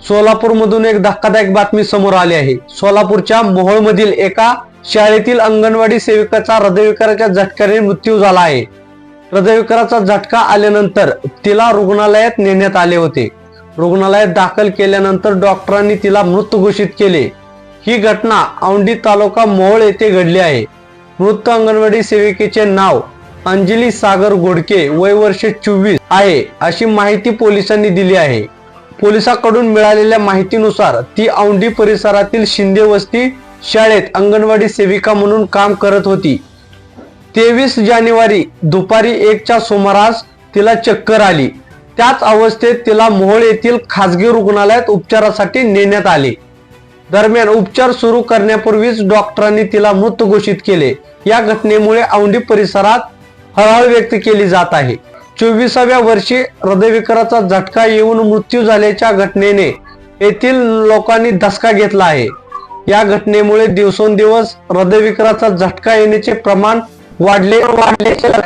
सोलापूरमधून एक धक्कादायक बातमी समोर आली आहे. सोलापूरच्या मोहोळमधील एका शाळेतील अंगणवाडी सेविकाचा हृदयविकाराच्या झटक्याने मृत्यू झाला आहे. हृदयविकाराचा झटका आल्यानंतर तिला रुग्णालयात नेण्यात आले होते. रुग्णालयात दाखल केल्यानंतर डॉक्टरांनी तिला मृत घोषित केले. ही घटना औंढी तालुका मोहोळ येथे घडली आहे. मृत अंगणवाडी सेविकेचे नाव अंजली सागर गोडके वय वर्ष चोवीस आहे अशी माहिती पोलिसांनी दिली आहे. पोलिसांकडून मिळालेल्या माहितीनुसार ती औंढी परिसरातील शिंदे वस्ती शाळेत अंगणवाडी सेविका म्हणून काम करत होती. तेवीस जानेवारी दुपारी एकच्या सुमारास तिला चक्कर आली. त्याच अवस्थेत तिला मोहोळ येथील खासगी रुग्णालयात उपचारासाठी नेण्यात आले. दरम्यान उपचार सुरू करण्यापूर्वीच डॉक्टरांनी तिला मृत घोषित केले. या घटनेमुळे औंढी परिसरात हळहळ व्यक्त केली जात आहे. चोवीसाव्या वर्षी हृदयविकाराचा झटका येऊन मृत्यू झाल्याच्या घटनेने येथील लोकांनी धसका घेतला आहे. या घटनेमुळे दिवसेंदिवस हृदयविकाराचा झटका येण्याचे प्रमाण वाढले वाढल्याचे लक्षात